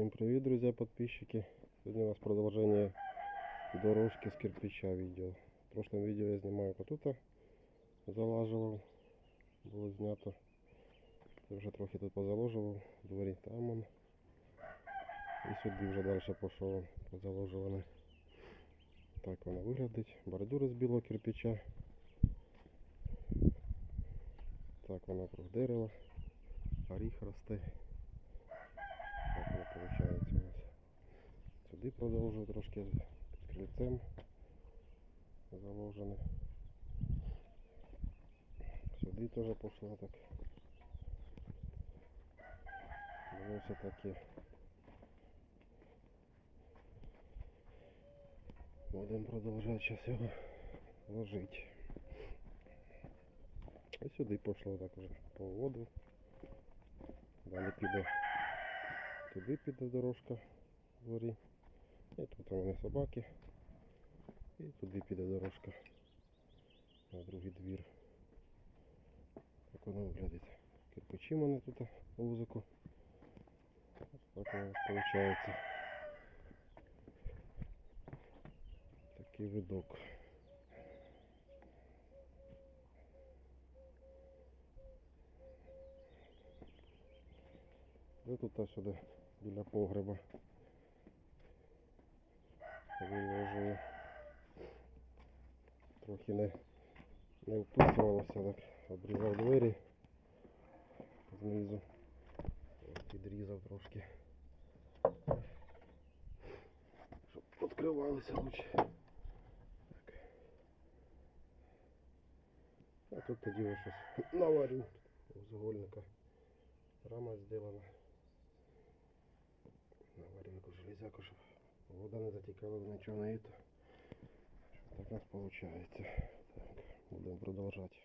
Всем привет, друзья, подписчики. Сегодня у нас продолжение дорожки с кирпича видео. В прошлом видео я снимаю тут залаживал, було знято. Я вже трохи тут позаложував, дворі там он. І сюди вже далі пішов позаложуваний. Так воно виглядить. Бордюри з білого кирпича. Так воно круг дерева. Горіх росте. Виходить у нас. Сюди продовжую трошки під крильцем заложене. Сюди теж пішло так. Було все таки. Будемо продовжувати зараз його ложити. І сюди пішло так уже по воду. Далі піде туди піде дорожка в дворі. І тут у мене собаки. І туди піде дорожка на другий двір. Так воно виглядить. Кирпичі мене тут по вузику. Так у нас виходить. Такий видок. Тут сюди біля погреба. Виложую. Трохи не, не вписувалося, так обрізав двері знизу. Підрізав трошки. Щоб відкривалися лучше. Так. А тут тоді щось наварю з угольника. Рама зроблена. Щоб вода не затікала в нічого не это. Так у нас виходить. Так, будемо продовжувати.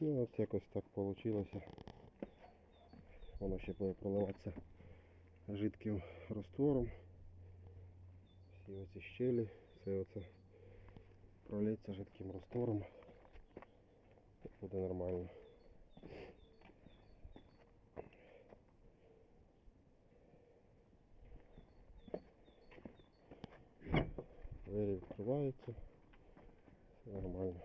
От якось так вийшло. Воно ще буде проливатися жидким раствором. Всі оці щелі, все оце пролється жидким раствором. Буде нормально. Двері відкриваються. Все нормально.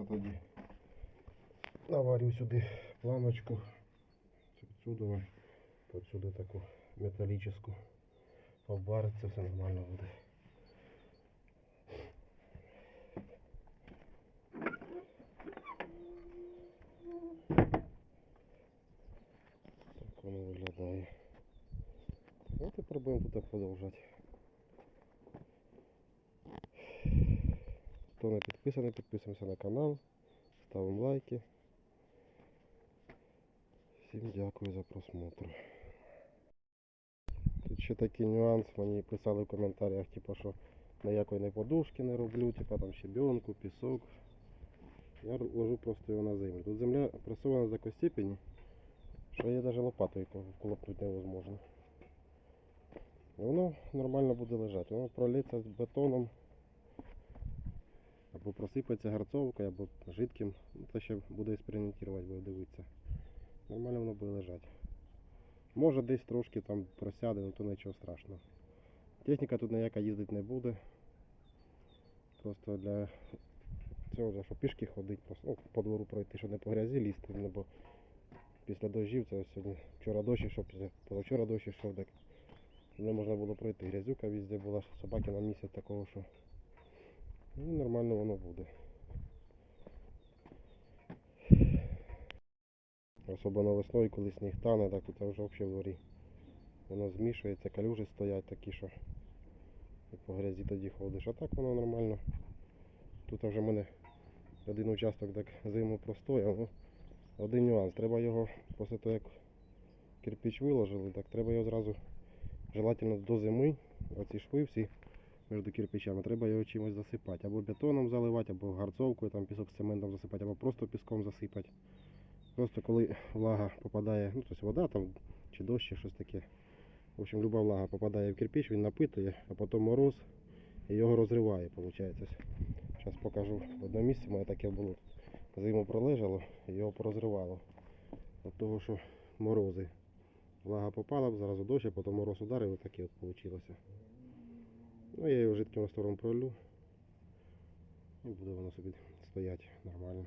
Та тоді наварю сюди планочку. Отсюда, отсюда таку металлическую. Обвариться, все нормально буде. Так воно виглядає. Тепер будемо тут продовжувати. Не підписуємося на канал, ставимо лайки. Всім дякую за просмотр. Тут ще такий нюанс, мені писали в коментарях, типу, що ніякої не подушки не роблю, типу там щебенку, пісок. Я ложу просто його на землю. Тут земля пресована до такої степені, що її навіть лопатою колопнути невозможно. І воно нормально буде лежати. Воно пролється з бетоном, або просипається гарцовкою, або жидким. Ну, Це ще буде експериментувати, буде дивитися. Нормально воно буде лежати. Може десь трошки там просяде, але то нічого страшного. Техніка тут ніяка їздити не буде. Просто для цього, щоб пішки ходити, просто ну, по двору пройти, щоб не по грязі лізти, ну, бо після дощів, це сьогодні вчора дощ після- позавчора дощ ішов, так не можна було пройти. Грязюка везде була, собаки на місяць такого, що ну, нормально воно буде. Особливо весною, коли сніг тане, так це вже взагалі в дворі. Воно змішується, калюжі стоять такі, що і по грязі тоді ходиш. А так воно нормально. Тут вже в мене один участок так зиму простояв. Один нюанс. Треба його після того, як кирпич виложили, так треба його зразу желательно до зими. Оці шви всі між кирпичами, треба його чимось засипати. Або бетоном заливати, або гарцовкою, там пісок з цементом засипати, або просто піском засипати. Просто коли влага попадає, ну тобто вода там чи дощ, чи щось таке. В общем, люба влага попадає в кирпич, він напитує, а потім мороз і його розриває, виходить. Зараз покажу в одному місці, у мене таке було. Зиму пролежало і його порозривало. От того, що морози. Влага попала, зразу дощ, а потім мороз ударив, і таке от вийшло. Ну, я його жидким раствором пролю. І буде воно собі стояти нормально.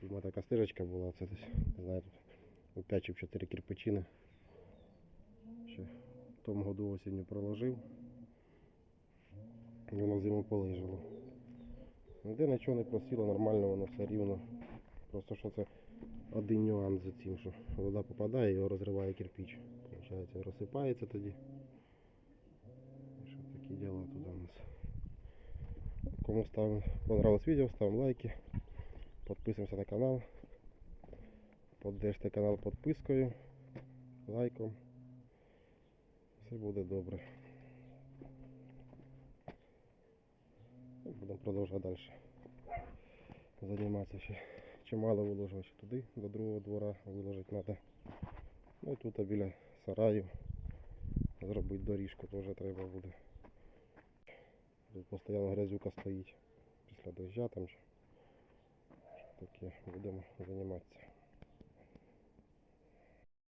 Тут мене така стежечка була, це десь, не знаю, тут у 5 чи в 4 кирпичини. Ще в тому году осінню проложив. І воно зиму полежало. Ніде нічого не просіло, нормально воно все рівно. Просто що це один нюанс за цим, що вода попадає і його розриває кирпич. Получається, розсипається тоді. Нас. Кому ставим, понравилось відео, ставимо лайки. Підписуємося на канал. Поддержте канал підпискою, лайком. Все буде добре. Будемо продовжувати далі. Займатися ще. Чимало виложувати туди, до другого двора виложити треба. Ну і тут біля сараїв зробити доріжку теж треба буде. Тут постійно грязюка стоїть після дождя там. Таке будемо займатися.